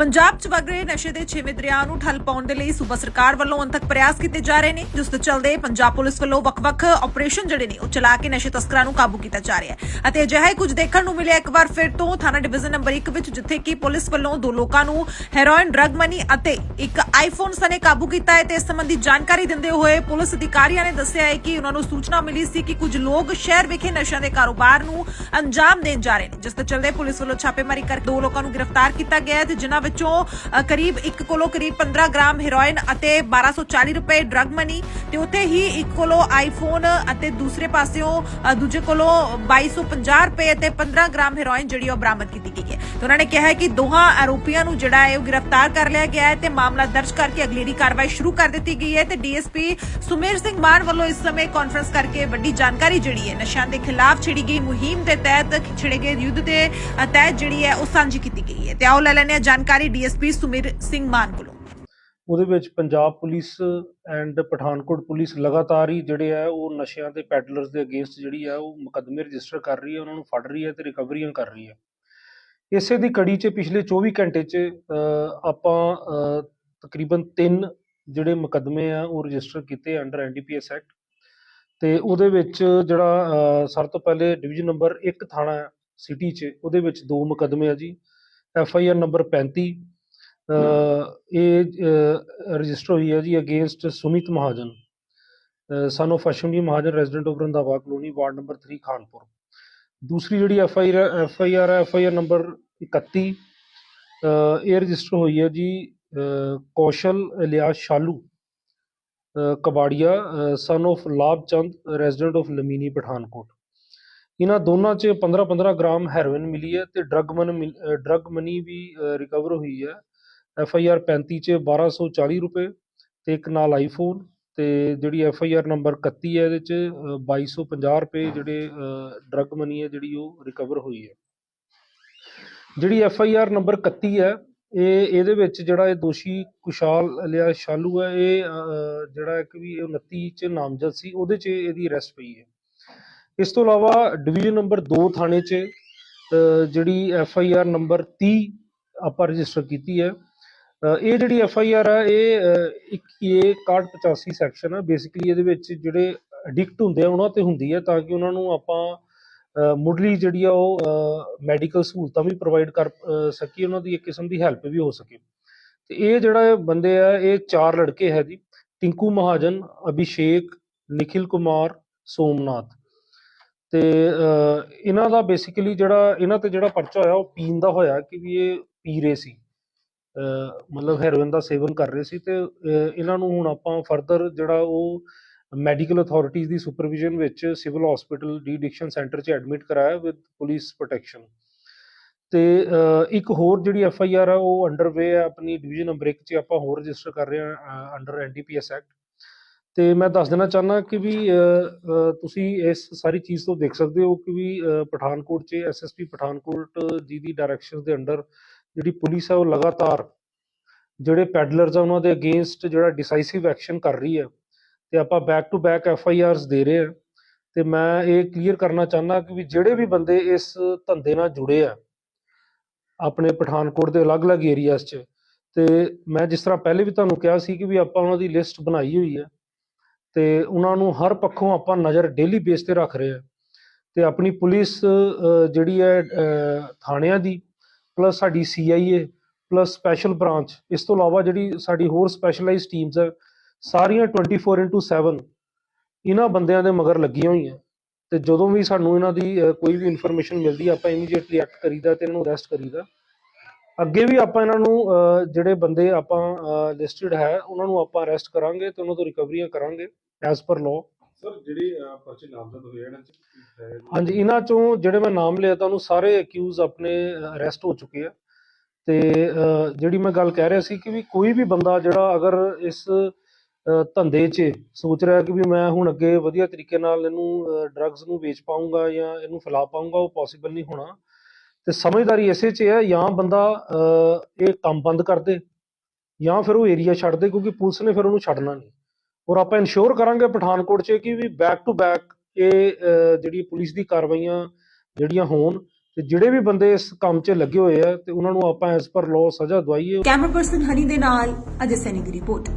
ਪੰਜਾਬ 'ਚ ਵਗ ਰਹੇ ਨਸ਼ੇ ਦੇ ਛੇਵੇਂ ਦਰਿਆ ਨੂੰ ਠੱਲ ਪਾਉਣ ਦੇ ਲਈ ਸੂਬਾ ਸਰਕਾਰ ਵੱਲੋਂ ਅੰਤਕ ਪ੍ਰਯਾਸ ਕੀਤੇ ਜਾ ਰਹੇ ਨੇ, ਜਿਸ ਦੇ ਚੱਲਦੇ ਪੰਜਾਬ ਪੁਲਿਸ ਵੱਲੋਂ ਵੱਖ-ਵੱਖ ਆਪਰੇਸ਼ਨ ਜਿਹੜੇ ਨੇ, ਉਹ ਚਲਾ ਕੇ ਨਸ਼ੇ ਤਸਕਰਾਂ ਨੂੰ ਕਾਬੂ ਕੀਤਾ ਜਾ ਰਿਹਾ ਹੈ। ਅਤੇ ਅਜਿਹਾ ਹੀ ਕੁਝ ਦੇਖਣ ਨੂੰ ਮਿਲਿਆ ਇੱਕ ਵਾਰ ਫਿਰ ਤੋਂ ਥਾਣਾ ਡਿਵੀਜ਼ਨ ਨੰਬਰ 1 ਵਿੱਚ, ਜਿੱਥੇ ਕਿ ਪੁਲਿਸ ਵੱਲੋਂ ਦੋ ਲੋਕਾਂ ਨੂੰ ਹੈਰੋਇਨ, ਡਰੱਗ ਮਨੀ ਅਤੇ ਇੱਕ ਆਈਫੋਨ ਸਣੇ ਕਾਬੂ ਕੀਤਾ ਹੈ। ਤੇ ਇਸ ਸੰਬੰਧੀ ਜਾਣਕਾਰੀ ਦਿੰਦੇ ਹੋਏ ਪੁਲਿਸ ਅਧਿਕਾਰੀਆਂ ਨੇ ਦੱਸਿਆ ਹੈ ਕਿ ਉਹਨਾਂ ਨੂੰ ਸੂਚਨਾ ਮਿਲੀ ਸੀ ਕਿ ਕੁਝ ਲੋਕ ਸ਼ਹਿਰ ਵਿਖੇ ਨਸ਼ਿਆਂ ਦੇ ਕਾਰੋਬਾਰ ਨੂੰ ਅੰਜਾਮ ਦੇਣ ਜਾ ਰਹੇ ਨੇ, ਜਿਸ ਦੇ ਚੱਲਦੇ ਪੁਲਿਸ ਵੱਲੋਂ ਛਾਪੇਮਾਰੀ ਕਰ ਦੋ ਲੋਕਾਂ ਨੂੰ ਗ੍ਰਿਫਤਾਰ ਕੀਤਾ ਗਿਆ ਹੈ ਤੇ ਜਿਨ੍ਹਾਂ ਵਿੱਚੋਂ ਕਰੀਬ ਇੱਕ ਕੋਲੋਂ ਕਰੀਬ 15 ਗ੍ਰਾਮ ਹੈਰੋਇਨ ਅਤੇ 1240 ਰੁਪਏ ਡਰੱਗ ਮਨੀ ਤੇ ਉੱਥੇ ਹੀ ਇੱਕ ਕੋਲੋਂ ਆਈਫੋਨ ਅਤੇ ਦੂਸਰੇ ਪਾਸਿਓਂ ਦੂਜੇ ਕੋਲੋਂ 2250 ਰੁਪਏ ਤੇ 15 ਗ੍ਰਾਮ ਹੈਰੋਇਨ ਜਿਹੜੀ ਉਹ ਬਰਾਮਦ ਕੀਤੀ ਗਈ ਹੈ। ਤੇ ਉਹਨਾਂ ਨੇ ਕਿਹਾ ਹੈ ਕਿ ਦੋਹਾਂ ਆਰੋਪੀਆਂ ਨੂੰ ਜਿਹੜਾ ਹੈ ਉਹ ਗ੍ਰਿਫਤਾਰ ਕਰ ਲਿਆ ਗਿਆ ਹੈ ਤੇ ਮਾਮਲਾ ਦਰਜ ਕਰਕੇ ਅਗਲੇਰੀ ਕਾਰਵਾਈ ਸ਼ੁਰੂ ਕਰ ਦਿੱਤੀ ਗਈ ਹੈ ਤੇ ਡੀਐਸਪੀ ਸੁਮੇਰ ਸਿੰਘ ਮਾਨ ਵੱਲੋਂ ਇਸ ਸਮੇਂ ਕਾਨਫਰੰਸ ਕਰਕੇ ਵੱਡੀ ਜਾਣਕਾਰੀ ਜਿਹੜੀ ਹੈ ਨਸ਼ਿਆਂ ਦੇ ਖਿਲਾਫ ਛਿੜੀ ਗਈ ਮੁਹਿੰਮ ਦੇ ਤਹਿਤ ਛਿੜੇ ਗਏ ਯੁੱਧ ਦੇ ਤਹਿਤ ਜਿਹੜੀ ਹੈ ਉਹ ਸਾਂਝੀ ਕੀਤੀ ਗਈ ਹੈ। ਤੇ ਆਓ ਲੈ ਲੈਂਦੇ ਜਾਣਕਾਰੀ ਡੀਐਸਪੀ ਸੁਮੇਰ ਸਿੰਘ ਮਾਨ ਕੋਲੋਂ। ਉਹਦੇ ਵਿੱਚ Punjab police and Pathankot police ਲਗਾਤਾਰ ਹੀ ਜਿਹੜੇ ਆ ਉਹ ਨਸ਼ਿਆਂ ਦੇ ਪੈਡਲਰਸ ਦੇ ਅਗੇਂਸਟ ਜਿਹੜੀ ਆ ਉਹ ਮੁਕੱਦਮੇ ਰਜਿਸਟਰ ਕਰ ਰਹੀ ਹੈ, ਉਹਨਾਂ ਨੂੰ ਫੜ ਰਹੀ ਹੈ ਤੇ ਰਿਕਵਰੀਆਂ ਕਰ ਰਹੀ ਹੈ। ਇਸੇ ਦੀ ਕੜੀ 'ਚ ਪਿਛਲੇ 24 ਘੰਟੇ 'ਚ ਆਪਾਂ ਤਕਰੀਬਨ 3 ਜਿਹੜੇ ਮੁਕੱਦਮੇ ਆ, ਉਹ ਰਜਿਸਟਰ ਕੀਤੇ ਅੰਡਰ ਐਨਡੀਪੀਐਸ ਐਕਟ ਤੇ ਉਹਦੇ ਵਿੱਚ ਜਿਹੜਾ ਸਭ ਤੋਂ ਪਹਿਲੇ ਡਿਵੀਜ਼ਨ ਨੰਬਰ 1 ਥਾਣਾ ਸਿਟੀ 'ਚ, ਉਹਦੇ ਵਿੱਚ ਦੋ ਮੁਕੱਦਮੇ ਆ ਜੀ। ਐਫ ਆਈ ਆਰ ਨੰਬਰ 35 ਇਹ ਰਜਿਸਟਰ ਹੋਈ ਹੈ ਜੀ against Sumit Mahajan son of Ashwani Mahajan resident of Randhawa colony ward number 3 Khanpur. ਦੂਸਰੀ ਜਿਹੜੀ F I R F I R F I R number 31 ਇਹ ਰਜਿਸਟਰ ਹੋਈ ਹੈ ਜੀ ਅ, ਕੌਸ਼ਲ Ilyas Shalu ਕਬਾੜੀਆ son of Labh Chand resident of Lamini Pathankot. ਇਹਨਾਂ ਦੋਨਾਂ 'ਚ 15-15 gram heroin ਮਿਲੀ ਹੈ ਤੇ ਡਰੱਗ ਮਨ ਡਰੱਗ ਮਨੀ ਵੀ ਰਿਕਵਰ ਹੋਈ ਹੈ। ਐਫ ਆਈ ਆਰ 35 'ਚ 1240 ਰੁਪਏ ਤੇ ਇੱਕ ਨਾਲ ਆਈਫੋਨ ਅਤੇ ਜਿਹੜੀ ਐੱਫ ਆਈ ਆਰ ਨੰਬਰ 31 ਹੈ ਇਹਦੇ 'ਚ ਬਾਈ ਸੌ ਪੰਜਾਹ ਰੁਪਏ ਜਿਹੜੇ ਡਰੱਗ ਮਨੀ ਹੈ ਜਿਹੜੀ ਉਹ ਰਿਕਵਰ ਹੋਈ ਹੈ। ਜਿਹੜੀ ਐਫ ਆਈ ਆਰ ਨੰਬਰ 31 ਹੈ, ਇਹ, ਇਹਦੇ ਵਿੱਚ ਜਿਹੜਾ ਇਹ ਦੋਸ਼ੀ ਕੁਸ਼ਾਲ ਲਿਆ ਸ਼ਾਲੂ ਹੈ, ਇਹ ਜਿਹੜਾ ਇੱਕ ਵੀ ਇਹ 29 ਚ ਨਾਮਜ਼ਦ ਸੀ, ਉਹਦੇ 'ਚ ਇਹਦੀ ਅਰੈਸਟ ਪਈ ਹੈ। ਇਸ ਤੋਂ ਇਲਾਵਾ ਡਿਵੀਜ਼ਨ ਨੰਬਰ 2 ਥਾਣੇ 'ਚ ਜਿਹੜੀ ਐਫ ਆਈ ਆਰ ਨੰਬਰ 30 ਆਪਾਂ ਰਜਿਸਟਰ ਕੀਤੀ ਹੈ ਇਹ ਜਿਹੜੀ ਐਫ ਆਈ ਆਰ ਆ ਇਹ ਅ, ਇੱਕ ਇਹ 6185 ਸੈਕਸ਼ਨ ਆ। ਬੇਸਿਕਲੀ ਇਹਦੇ ਵਿੱਚ ਜਿਹੜੇ ਐਡਿਕਟ ਹੁੰਦੇ ਆ ਉਹਨਾਂ ਤੇ ਹੁੰਦੀ ਹੈ ਤਾਂ ਕਿ ਉਹਨਾਂ ਨੂੰ ਆਪਾਂ ਮੁੱਢਲੀ ਜਿਹੜੀ ਆ ਉਹ ਮੈਡੀਕਲ ਸਹੂਲਤਾਂ ਵੀ ਪ੍ਰੋਵਾਈਡ ਕਰ ਅ, ਸਕੀਏ ਉਹਨਾਂ ਦੀ ਇੱਕ ਕਿਸਮ ਦੀ ਹੈਲਪ ਵੀ ਹੋ ਸਕੇ। ਤੇ ਇਹ ਜਿਹੜਾ ਬੰਦੇ ਆ ਇਹ ਚਾਰ ਲੜਕੇ ਹੈ ਜੀ। ਟਿੰਕੂ ਮਹਾਜਨ ਅਭਿਸ਼ੇਕ ਨਿਖਿਲ ਕੁਮਾਰ ਸੋਮਨਾਥ। ਤੇ ਇਹਨਾਂ ਦਾ ਬੇਸਿਕਲੀ ਜਿਹੜਾ ਇਹਨਾਂ ਤੇ ਜਿਹੜਾ ਪਰਚਾ ਹੋਇਆ ਉਹ ਪੀਣ ਦਾ ਹੋਇਆ ਕਿ ਵੀ ਇਹ ਪੀ ਰਹੇ ਸੀ। ਮਤਲਬ ਹੈਰੋਇਨ ਦਾ ਸੇਵਨ ਕਰ ਰਹੇ ਸੀ ਤੇ ਇਹਨਾਂ ਨੂੰ ਹੁਣ ਆਪਾਂ ਫਰਦਰ ਜਿਹੜਾ ਉਹ ਮੈਡੀਕਲ ਅਥਾਰਟੀਜ਼ ਦੀ ਸੁਪਰਵਿਜ਼ਨ ਵਿੱਚ civil hospital de addiction centre 'ਚ ਐਡਮਿਟ ਕਰਾਇਆ ਵਿਦ ਪੁਲਿਸ ਪ੍ਰੋਟੈਕਸ਼ਨ ਤੇ ਇੱਕ ਹੋਰ ਜਿਹੜੀ ਐਫ ਆਈ ਆਰ ਆ, ਉਹ ਅੰਡਰਵੇ ਹੈ ਆਪਣੀ ਡਿਵੀਜ਼ਨ ਨੰਬਰ 1 'ਚ ਆਪਾਂ ਹੋਰ ਰਜਿਸਟਰ ਕਰ ਰਹੇ ਹਾਂ ਅੰਡਰ ਐਨਡੀਪੀਐਸ ਐਕਟ ਤੇ ਮੈਂ ਦੱਸ ਦੇਣਾ ਚਾਹੁੰਦਾ ਕਿ ਵੀ ਤੁਸੀਂ ਇਸ ਸਾਰੀ ਚੀਜ਼ ਤੋਂ ਦੇਖ ਸਕਦੇ ਹੋ ਕਿ ਵੀ ਪਠਾਨਕੋਟ 'ਚ ਐਸਐਸਪੀ ਪਠਾਨਕੋਟ ਜੀ ਦੀ ਡਾਇਰੈਕਸ਼ਨ ਦੇ ਅੰਡਰ ਜਿਹੜੀ ਪੁਲਿਸ ਹੈ ਉਹ ਲਗਾਤਾਰ ਜਿਹੜੇ ਪੈਡਲਰਸ ਆ ਉਹਨਾਂ ਦੇ ਅਗੇਂਸਟ ਜਿਹੜਾ ਡਿਸਾਈਸਿਵ ਐਕਸ਼ਨ ਕਰ ਰਹੀ ਹੈ ਤੇ ਆਪਾਂ back to back F I Rs ਦੇ ਰਹੇ ਹਾਂ ਤੇ ਮੈਂ ਇਹ ਕਲੀਅਰ ਕਰਨਾ ਚਾਹੁੰਦਾ ਕਿ ਵੀ ਜਿਹੜੇ ਵੀ ਬੰਦੇ ਇਸ ਧੰਦੇ ਨਾਲ ਜੁੜੇ ਆ, ਆਪਣੇ ਪਠਾਨਕੋਟ ਦੇ ਅਲੱਗ-ਅਲੱਗ ਏਰੀਆਜ਼ 'ਚ, ਤੇ ਮੈਂ ਜਿਸ ਤਰ੍ਹਾਂ ਪਹਿਲੇ ਵੀ ਤੁਹਾਨੂੰ ਕਿਹਾ ਸੀ ਕਿ ਵੀ ਆਪਾਂ ਉਹਨਾਂ ਦੀ ਲਿਸਟ ਬਣਾਈ ਹੋਈ ਹੈ ਤੇ ਉਹਨਾਂ ਨੂੰ ਹਰ ਪੱਖੋਂ ਆਪਾਂ ਨਜ਼ਰ ਡੇਲੀ ਬੇਸ ਤੇ ਰੱਖ ਰਹੇ ਹਾਂ ਤੇ ਆਪਣੀ ਪੁਲਿਸ ਜਿਹੜੀ ਹੈ ਥਾਣਿਆਂ ਦੀ ਪਲੱਸ ਸਾਡੀ ਸੀਆਈਏ ਪਲੱਸ ਸਪੈਸ਼ਲ ਬ੍ਰਾਂਚ ਇਸ ਤੋਂ ਇਲਾਵਾ ਜਿਹੜੀ ਸਾਡੀ ਹੋਰ ਸਪੈਸ਼ਲਾਈਜ਼ ਟੀਮਸ ਹੈ, ਸਾਰੀਆਂ 24/7 ਇਹਨਾਂ ਬੰਦਿਆਂ ਦੇ ਮਗਰ ਲੱਗੀਆਂ ਹੋਈਆਂ। ਤੇ ਜਦੋਂ ਵੀ ਸਾਨੂੰ ਇਹਨਾਂ ਦੀ ਕੋਈ ਵੀ ਇਨਫੋਰਮੇਸ਼ਨ ਮਿਲਦੀ ਹੈ, ਆਪਾਂ ਇਮੀਡੀਏਟਲੀ ਐਕਟ ਕਰੀਦਾ ਤੇ ਇਹਨਾਂ ਨੂੰ ਅਰੈਸਟ ਕਰੀਦਾ। ਅੱਗੇ ਵੀ ਆਪਾਂ ਇਹਨਾਂ ਨੂੰ ਜਿਹੜੇ ਬੰਦੇ ਆਪਾਂ ਲਿਸਟਡ ਹੈ, ਉਹਨਾਂ ਨੂੰ ਆਪਾਂ ਅਰੈਸਟ ਕਰਾਂਗੇ ਤੇ ਉਹਨਾਂ ਤੋਂ ਰਿਕਵਰੀਆਂ ਕਰਾਂਗੇ ਐਸ ਪਰ ਲਾਅ ਸਰ ਜਿਹੜੇ ਪਰਚੇ ਨਾਮਜ਼ਦ ਹੋਏ ਆ, ਹਾਂਜੀ ਇਹਨਾਂ ਚੋਂ ਜਿਹੜੇ ਮੈਂ ਨਾਮ ਲਿਆ ਤੁਹਾਨੂੰ ਸਾਰੇ ਅਕਿਊਜ਼ ਆਪਣੇ ਅਰੈਸਟ ਹੋ ਚੁੱਕੇ ਆ। ਤੇ ਅ, ਜਿਹੜੀ ਮੈਂ ਗੱਲ ਕਹਿ ਰਿਹਾ ਸੀ ਕਿ ਵੀ ਕੋਈ ਵੀ ਬੰਦਾ ਜਿਹੜਾ ਅਗਰ ਇਸ ਧੰਦੇ 'ਚ ਸੋਚ ਰਿਹਾ ਕਿ ਵੀ ਮੈਂ ਹੁਣ ਅੱਗੇ ਵਧੀਆ ਤਰੀਕੇ ਨਾਲ ਇਹਨੂੰ ਡਰੱਗਸ ਨੂੰ ਵੇਚ ਪਾਉਂਗਾ ਜਾਂ ਇਹਨੂੰ ਫੈਲਾ ਪਾਉਂਗਾ ਉਹ ਪੋਸੀਬਲ ਨਹੀਂ ਹੋਣਾ। ਤੇ ਸਮਝਦਾਰੀ ਇਸੇ 'ਚ ਹੈ ਜਾਂ ਬੰਦਾ ਇਹ ਕੰਮ ਬੰਦ ਕਰ ਦੇ ਜਾਂ ਫਿਰ ਉਹ ਏਰੀਆ ਛੱਡ ਦੇ ਕਿਉਂਕਿ ਪੁਲਿਸ ਨੇ ਫਿਰ ਉਹਨੂੰ ਛੱਡਣਾ ਨਹੀਂ। ਔਰ ਆਪਾਂ ਇਨਸ਼ੋਰ ਕਰਾਂਗੇ ਪਠਾਨਕੋਟ 'ਚ ਕਿ ਵੀ ਬੈਕ ਟੂ ਬੈਕ ਇਹ ਜਿਹੜੀ ਪੁਲਿਸ ਦੀ ਕਾਰਵਾਈਆਂ ਜਿਹੜੀਆਂ ਹੋਣ ਤੇ ਜਿਹੜੇ ਵੀ ਬੰਦੇ ਇਸ ਕੰਮ 'ਚ ਲੱਗੇ ਹੋਏ ਆ ਤੇ ਉਹਨਾਂ ਨੂੰ ਆਪਾਂ ਐਸ ਪਰ ਲਾਅ ਸਜ਼ਾ ਦਵਾਈਏ। ਕੈਮਰਾ ਪਰਸਨ ਹਨੀ ਦੇ ਨਾਲ ਅਜੇ ਸੈਨੀ ਦੀ ਰਿਪੋਰਟ